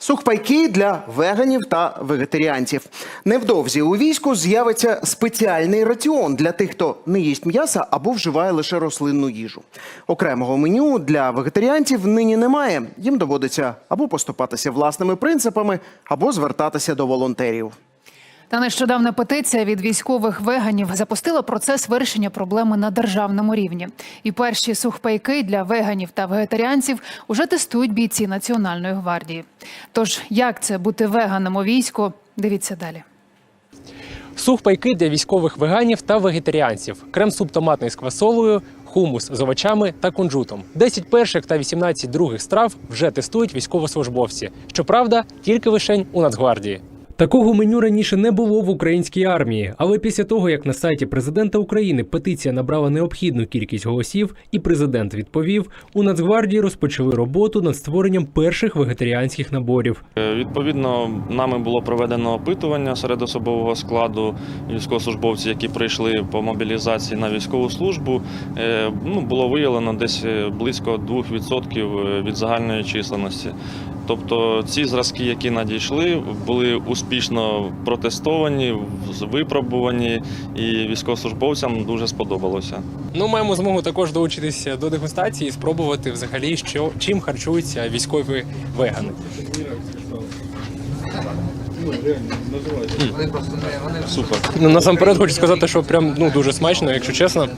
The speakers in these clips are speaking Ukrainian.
Сухпайки для веганів та вегетаріанців. Невдовзі у війську з'явиться спеціальний раціон для тих, хто не їсть м'яса або вживає лише рослинну їжу. Окремого меню для вегетаріанців нині немає. Їм доводиться або поступатися власними принципами, або звертатися до волонтерів. Та нещодавна петиція від військових веганів запустила процес вирішення проблеми на державному рівні. І перші сухпайки для веганів та вегетаріанців уже тестують бійці Національної гвардії. Тож, як це бути веганом у війську? Дивіться далі. Сухпайки для військових веганів та вегетаріанців, крем-суп томатний з квасолою, хумус з овочами та кунжутом. 10 перших та 18 других страв вже тестують військовослужбовці. Щоправда, тільки лишень у Нацгвардії. Такого меню раніше не було в українській армії, але після того, як на сайті президента України петиція набрала необхідну кількість голосів, і президент відповів, у Нацгвардії розпочали роботу над створенням перших вегетаріанських наборів. Е, Відповідно, нами було проведено опитування серед особового складу військовослужбовців, які прийшли по мобілізації на військову службу. Е, Ну, було виявлено десь е, близько 2% від загальної численності. Тобто ці зразки, які надійшли, були успішно протестовані, випробувані, і військовослужбовцям дуже сподобалося. Ну, маємо змогу також долучитися до дегустації і спробувати взагалі, що чим харчуються військові вегани. Супер. Ну, насамперед хочу сказати, що прям ну дуже смачно, якщо чесно.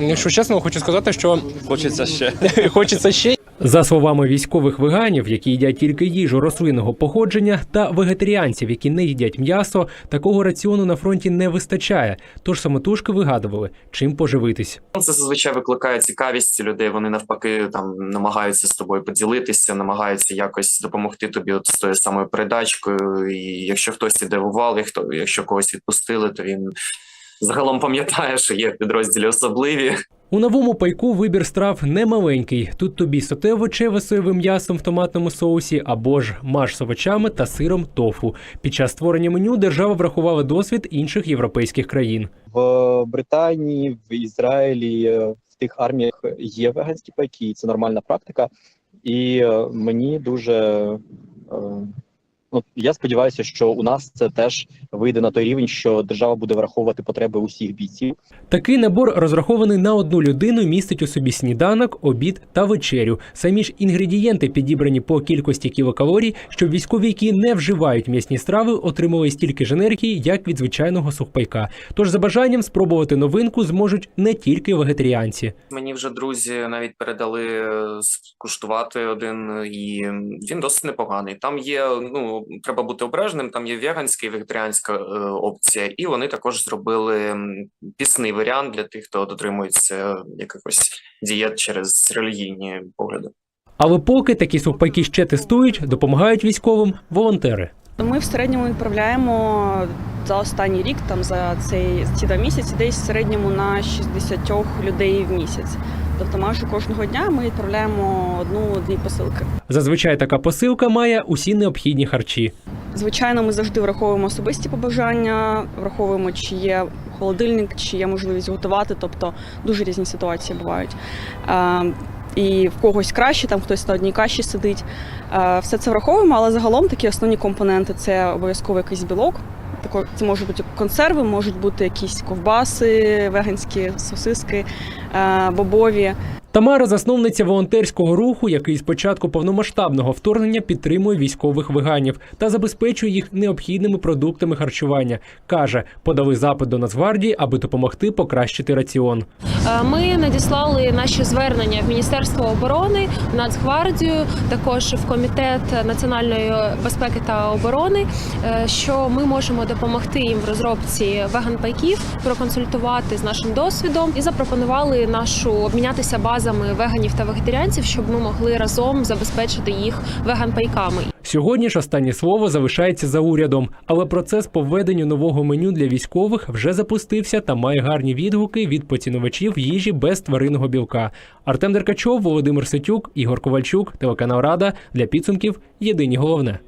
Якщо чесно, хочу сказати, що Хочеться ще. хочеться ще. За словами військових веганів, які їдять тільки їжу рослинного походження, та вегетаріанців, які не їдять м'ясо, такого раціону на фронті не вистачає. Тож самотужки вигадували, чим поживитись. Це зазвичай викликає цікавість людей. Вони навпаки там намагаються з тобою поділитися, намагаються якось допомогти тобі от з тою самою передачкою. І якщо хтось іде в увал, якщо когось відпустили, то він загалом пам'ятає, що є підрозділі особливі. У новому пайку вибір страв не маленький. Тут тобі соте овочеве соєвим м'ясом в томатному соусі або ж маш з овочами та сиром тофу. Під час створення меню держава врахувала досвід інших європейських країн. в Британії, в Ізраїлі, е, в тих арміях є веганські пайки, це нормальна практика. І е, мені дуже е, ну я сподіваюся, що у нас це теж вийде на той рівень, що держава буде враховувати потреби усіх бійців. Такий набор розрахований на одну людину, містить у собі сніданок, обід та вечерю. Самі ж інгредієнти підібрані по кількості кілокалорій, щоб військові, які не вживають м'ясні страви, отримали стільки ж енергії, як від звичайного сухпайка. Тож за бажанням спробувати новинку зможуть не тільки вегетаріанці. Мені вже друзі навіть передали е, скуштувати один, і він досить непоганий. Там є, ну треба бути обережним. Там є веганська і вегетаріанська е, опція, і вони також зробили пісний варіант для тих, хто дотримується якихось дієт через релігійні погляди. Але поки такі сухпайки ще тестують, допомагають військовим волонтери. Ми в середньому відправляємо за останній рік, там за цей ці два місяці, десь в середньому на 60 людей в місяць. Тобто майже кожного дня ми відправляємо одну-дві посилки. Зазвичай така посилка має усі необхідні харчі. Звичайно, ми завжди враховуємо особисті побажання, враховуємо, чи є холодильник, чи є можливість готувати. Тобто дуже різні ситуації бувають. І в когось краще, там хтось на одній каші сидить. Все це враховуємо, але загалом такі основні компоненти це обов'язково якийсь білок. Це можуть бути консерви, можуть бути якісь ковбаси, веганські сосиски, е, бобові. Тамара засновниця волонтерського руху, який з початку повномасштабного вторгнення підтримує військових веганів та забезпечує їх необхідними продуктами харчування. каже, подали запит до Нацгвардії, аби допомогти покращити раціон. Е, Ми надіслали наші звернення в Міністерство оборони, в Нацгвардію, також в комітет національної безпеки та оборони, е, що ми можемо допомогти їм в розробці веган-пайків, проконсультувати з нашим досвідом і запропонували нашу обмінятися базами веганів та вегетаріанців, щоб ми могли разом забезпечити їх веган-пайками. Сьогодні ж останнє слово залишається за урядом, але процес по введенню нового меню для військових вже запустився та має гарні відгуки від поціновачів їжі без тваринного білка. Артем Деркачов, Володимир Сетюк, Ігор Ковальчук, телеканал Рада для підсумків. Єдині головне.